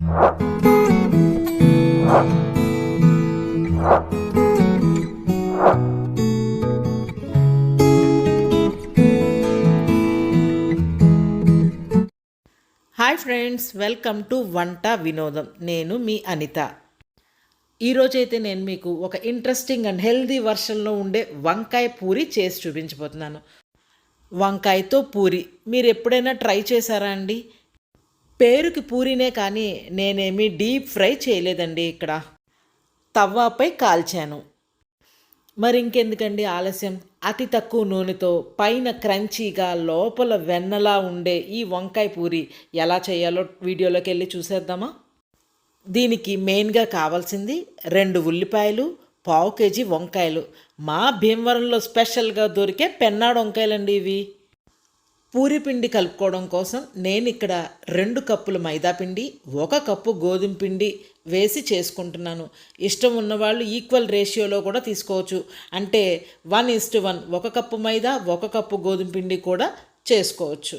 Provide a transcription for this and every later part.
Hi friends welcome to వంట వినోదం. నేను మీ అనిత. ఈరోజైతే నేను మీకు ఒక ఇంట్రెస్టింగ్ అండ్ హెల్దీ వర్షన్లో ఉండే వంకాయ పూరి చేసి చూపించబోతున్నాను. వంకాయతో పూరి మీరు ఎప్పుడైనా ట్రై చేశారా అండి? పేరుకి పూరినే కానీ నేనేమి డీప్ ఫ్రై చేయలేదండి ఇక్కడ. తవ్వాపై కాల్చాను. మరి ఇంకెందుకండి ఆలస్యం? అతి తక్కువ నూనెతో పైన క్రంచీగా లోపల వెన్నలా ఉండే ఈ వంకాయ పూరి ఎలా చేయాలో వీడియోలోకి వెళ్ళి చూసేద్దామా? దీనికి మెయిన్గా కావాల్సింది రెండు ఉల్లిపాయలు పావు కేజీ వంకాయలు. మా భీమవరంలో స్పెషల్గా దొరికే పెన్నాడు వంకాయలండి ఇవి. పూరి పిండి కలుపుకోవడం కోసం నేను ఇక్కడ రెండు కప్పుల మైదా పిండి ఒక కప్పు గోధుమ పిండి వేసి చేసుకుంటున్నాను. ఇష్టం ఉన్నవాళ్ళు ఈక్వల్ రేషియోలో కూడా తీసుకోవచ్చు. అంటే వన్ ఇస్ట్ వన్. ఒక కప్పు మైదా ఒక కప్పు గోధుమ పిండి కూడా చేసుకోవచ్చు.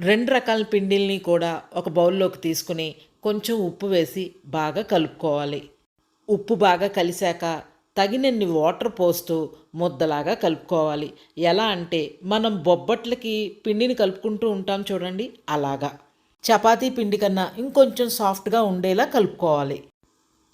రెండు రకాల పిండిల్ని కూడా ఒక బౌల్లోకి తీసుకుని కొంచెం ఉప్పు వేసి బాగా కలుపుకోవాలి. ఉప్పు బాగా కలిశాక తగినన్ని వాటర్ పోస్తూ ముద్దలాగా కలుపుకోవాలి. ఎలా అంటే మనం బొబ్బట్లకి పిండిని కలుపుకుంటూ ఉంటాం చూడండి అలాగా. చపాతీ పిండి కన్నా ఇంకొంచెం సాఫ్ట్గా ఉండేలా కలుపుకోవాలి.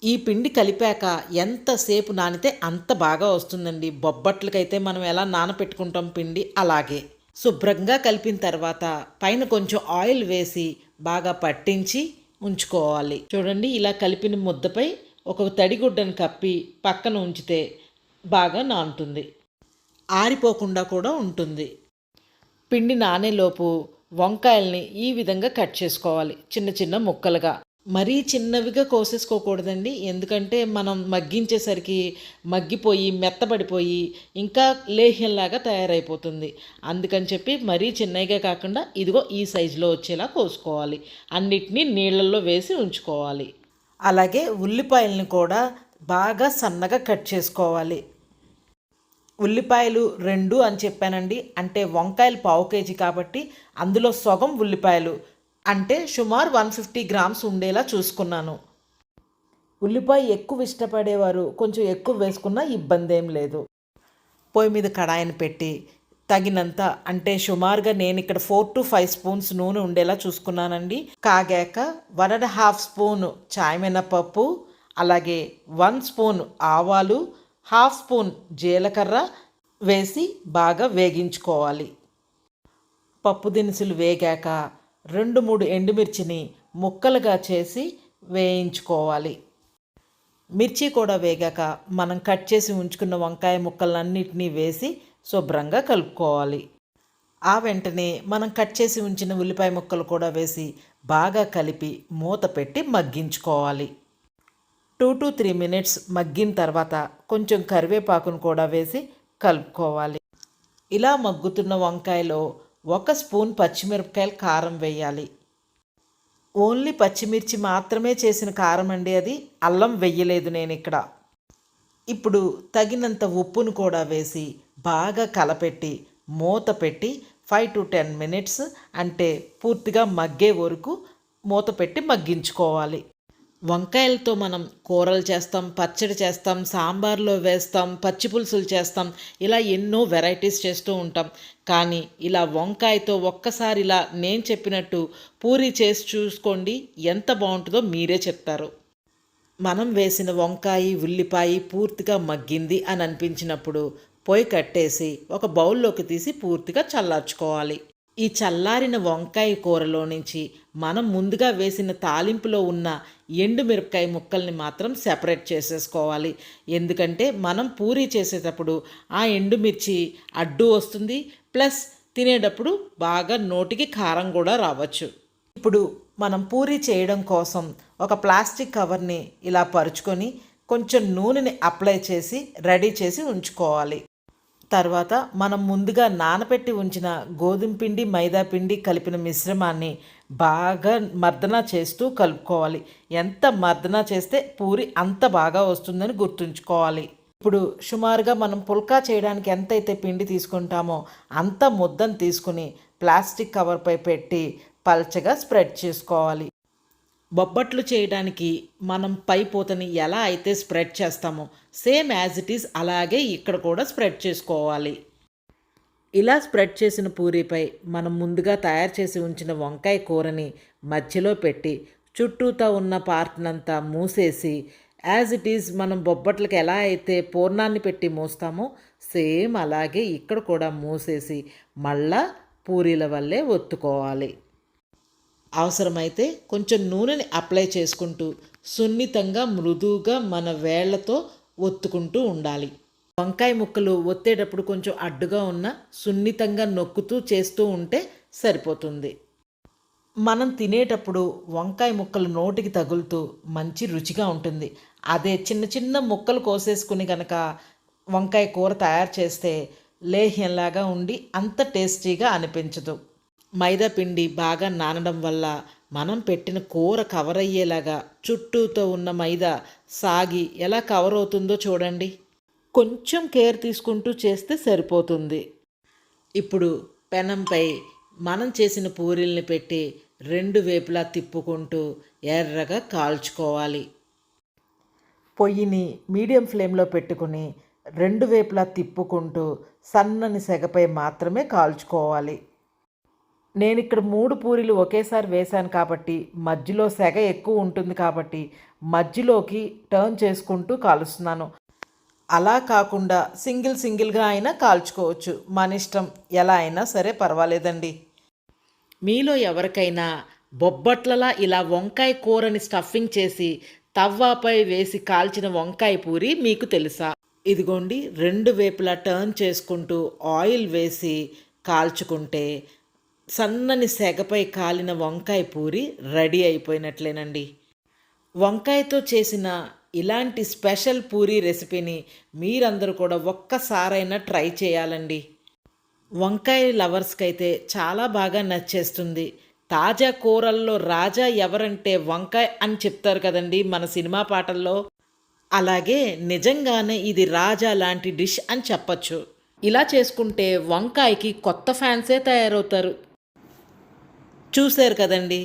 ఈ పిండి కలిపాక ఎంతసేపు నానితే అంత బాగా వస్తుందండి. బొబ్బట్లకైతే మనం ఎలా నానపెట్టుకుంటాం పిండి అలాగే. శుభ్రంగా కలిపిన తర్వాత పైన కొంచెం ఆయిల్ వేసి బాగా పట్టించి ఉంచుకోవాలి. చూడండి ఇలా కలిపిన ముద్దపై ఒక తడిగుడ్డను కప్పి పక్కన ఉంచితే బాగా నానుతుంది. ఆరిపోకుండా కూడా ఉంటుంది. పిండి నానేలోపు వంకాయల్ని ఈ విధంగా కట్ చేసుకోవాలి చిన్న చిన్న ముక్కలుగా. మరీ చిన్నవిగా కోసేసుకోకూడదండి ఎందుకంటే మనం మగ్గించేసరికి మగ్గిపోయి మెత్తబడిపోయి ఇంకా లేహ్యంలాగా తయారైపోతుంది. అందుకని చెప్పి మరీ చిన్నగా కాకుండా ఇదిగో ఈ సైజులో వచ్చేలా కోసుకోవాలి. అన్నిటినీ నీళ్ళల్లో వేసి ఉంచుకోవాలి. అలాగే ఉల్లిపాయలను కూడా బాగా సన్నగా కట్ చేసుకోవాలి. ఉల్లిపాయలు రెండు అని చెప్పానండి. అంటే వంకాయలు పావు కేజీ కాబట్టి అందులో సగం ఉల్లిపాయలు. అంటే సుమారు వన్ ఫిఫ్టీ గ్రామ్స్ ఉండేలా చూసుకున్నాను. ఉల్లిపాయ ఎక్కువ ఇష్టపడేవారు కొంచెం ఎక్కువ వేసుకున్నా ఇబ్బంది ఏం లేదు. పొయ్యి మీద కడాయిని పెట్టి తగినంత అంటే సుమారుగా నేను ఇక్కడ ఫోర్ టు ఫైవ్ స్పూన్స్ నూనె ఉండేలా చూసుకున్నానండి. కాగాక వన్ అండ్ హాఫ్ స్పూన్ చాయమినపప్పు అలాగే వన్ స్పూన్ ఆవాలు హాఫ్ స్పూన్ జీలకర్ర వేసి బాగా వేగించుకోవాలి. పప్పు దినుసులు వేగాక రెండు మూడు ఎండుమిర్చిని ముక్కలుగా చేసి వేయించుకోవాలి. మిర్చి కూడా వేగాక మనం కట్ చేసి ఉంచుకున్న వంకాయ ముక్కలన్నిటినీ వేసి శుభ్రంగా కలుపుకోవాలి. ఆ వెంటనే మనం కట్ చేసి ఉంచిన ఉల్లిపాయ ముక్కలు కూడా వేసి బాగా కలిపి మూత పెట్టి మగ్గించుకోవాలి. టూ టు త్రీ మినిట్స్ మగ్గిన తర్వాత కొంచెం కరివేపాకును కూడా వేసి కలుపుకోవాలి. ఇలా మగ్గుతున్న వంకాయలో ఒక స్పూన్ పచ్చిమిరపకాయలు కారం వేయాలి. ఓన్లీ పచ్చిమిర్చి మాత్రమే చేసిన కారం అండి అది. అల్లం వెయ్యలేదు నేను ఇక్కడ. ఇప్పుడు తగినంత ఉప్పును కూడా వేసి బాగా కలపెట్టి మూత పెట్టి ఫైవ్ టు టెన్ మినిట్స్ అంటే పూర్తిగా మగ్గే వరకు మూత పెట్టి మగ్గించుకోవాలి. వంకాయలతో మనం కూరలు చేస్తాం పచ్చడి చేస్తాం సాంబార్లో వేస్తాం పచ్చి పులుసులు చేస్తాం ఇలా ఎన్నో వెరైటీస్ చేస్తూ ఉంటాం. కానీ ఇలా వంకాయతో ఒక్కసారి ఇలా నేను చెప్పినట్టు పూరి చేసి చూసుకోండి ఎంత బాగుంటుందో మీరే చెప్తారు. మనం వేసిన వంకాయ ఉల్లిపాయ పూర్తిగా మగ్గింది అని అనిపించినప్పుడు పొయ్యి కట్టేసి ఒక బౌల్లోకి తీసి పూర్తిగా చల్లార్చుకోవాలి. ఈ చల్లారిన వంకాయ కూరలో నుంచి మనం ముందుగా వేసిన తాలింపులో ఉన్న ఎండుమిరపకాయ ముక్కల్ని మాత్రం సెపరేట్ చేసేసుకోవాలి. ఎందుకంటే మనం పూరీ చేసేటప్పుడు ఆ ఎండుమిర్చి అడ్డు వస్తుంది ప్లస్ తినేటప్పుడు బాగా నోటికి కారం కూడా రావచ్చు. ఇప్పుడు మనం పూరీ చేయడం కోసం ఒక ప్లాస్టిక్ కవర్ని ఇలా పరుచుకొని కొంచెం నూనెని అప్లై చేసి రెడీ చేసి ఉంచుకోవాలి. తర్వాత మనం ముందుగా నానపెట్టి ఉంచిన గోధుమ పిండి మైదా పిండి కలిపిన మిశ్రమాన్ని బాగా మర్దన చేస్తూ కలుపుకోవాలి. ఎంత మర్దన చేస్తే పూరి అంత బాగా వస్తుందని గుర్తుంచుకోవాలి. ఇప్పుడు సుమారుగా మనం పుల్కా చేయడానికి ఎంతైతే పిండి తీసుకుంటామో అంత ముద్దను తీసుకుని ప్లాస్టిక్ కవర్పై పెట్టి పల్చగా స్ప్రెడ్ చేసుకోవాలి. బొబ్బట్లు చేయడానికి మనం పై పూతని ఎలా అయితే స్ప్రెడ్ చేస్తామో సేమ్ యాజ్ ఇట్ ఈస్ అలాగే ఇక్కడ కూడా స్ప్రెడ్ చేసుకోవాలి. ఇలా స్ప్రెడ్ చేసిన పూరీపై మనం ముందుగా తయారు చేసి ఉంచిన వంకాయ కూరని మధ్యలో పెట్టి చుట్టూతా ఉన్న పార్ట్నంతా మూసేసి యాజ్ ఇట్ ఈజ్ మనం బొబ్బట్లకి ఎలా అయితే పూర్ణాన్ని పెట్టి మూస్తామో సేమ్ అలాగే ఇక్కడ కూడా మూసేసి మళ్ళా పూరీల వల్లే ఒత్తుకోవాలి. అవసరమైతే కొంచెం నూనెని అప్లై చేసుకుంటూ సున్నితంగా మృదువుగా మన వేళ్ళతో ఒత్తుకుంటూ ఉండాలి. వంకాయ ముక్కలు ఒత్తేటప్పుడు కొంచెం అడ్డుగా ఉన్న సున్నితంగా నొక్కుతూ చేస్తూ ఉంటే సరిపోతుంది. మనం తినేటప్పుడు వంకాయ ముక్కలు నోటికి తగులుతూ మంచి రుచిగా ఉంటుంది. అదే చిన్న చిన్న ముక్కలు కోసేసుకుని కనుక వంకాయ కూర తయారు చేస్తే లేహ్యంలాగా ఉండి అంత టేస్టీగా అనిపించదు. మైదా పిండి బాగా నానడం వల్ల మనం పెట్టిన కూర కవర్ అయ్యేలాగా చుట్టూతో ఉన్న మైదా సాగి ఎలా కవర్ అవుతుందో చూడండి. కొంచెం కేర్ తీసుకుంటూ చేస్తే సరిపోతుంది. ఇప్పుడు పెనంపై మనం చేసిన పూరీల్ని పెట్టి రెండు వేపులా తిప్పుకుంటూ ఎర్రగా కాల్చుకోవాలి. పొయ్యిని మీడియం ఫ్లేమ్లో పెట్టుకుని రెండు వైపులా తిప్పుకుంటూ సన్నని సెగపై మాత్రమే కాల్చుకోవాలి. నేను ఇక్కడ మూడు పూరీలు ఒకేసారి వేశాను కాబట్టి మధ్యలో సెగ ఎక్కువ ఉంటుంది కాబట్టి మధ్యలోకి టర్న్ చేసుకుంటూ కాలుస్తున్నాను. అలా కాకుండా సింగిల్ సింగిల్గా అయినా కాల్చుకోవచ్చు. మన ఇష్టం ఎలా అయినా సరే పర్వాలేదండి. మీలో ఎవరికైనా బొబ్బట్లలా ఇలా వంకాయ కూరని స్టఫింగ్ చేసి తవ్వాపై వేసి కాల్చిన వంకాయ పూరి మీకు తెలుసా? ఇదిగోండి రెండు వేపులా టర్న్ చేసుకుంటూ ఆయిల్ వేసి కాల్చుకుంటే సన్నని సెగపై కాలిన వంకాయ పూరి రెడీ అయిపోయినట్లేనండి. వంకాయతో చేసిన ఇలాంటి స్పెషల్ పూరీ రెసిపీని మీరందరూ కూడా ఒక్కసారైనా ట్రై చేయాలండి. వంకాయ లవర్స్కి అయితే చాలా బాగా నచ్చేస్తుంది. తాజా కూరల్లో రాజా ఎవరంటే వంకాయ అని చెప్తారు కదండి మన సినిమా పాటల్లో. అలాగే నిజంగానే ఇది రాజా లాంటి డిష్ అని చెప్పచ్చు. ఇలా చేసుకుంటే వంకాయకి కొత్త ఫ్యాన్సే తయారవుతారు. చూశారు కదండి.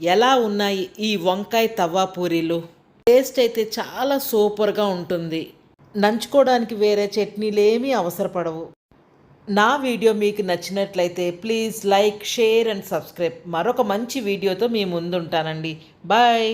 ఎలా ఉన్నాయి ఈ వంకాయ తవ్వా పూరీలు? టేస్ట్ అయితే చాలా సూపర్గా ఉంటుంది. నంచుకోవడానికి వేరే చట్నీలు ఏమీ అవసరపడవు. నా వీడియో మీకు నచ్చినట్లయితే please like share and subscribe. మరొక మంచి వీడియోతో మీ ముందుంటానండి. బాయ్!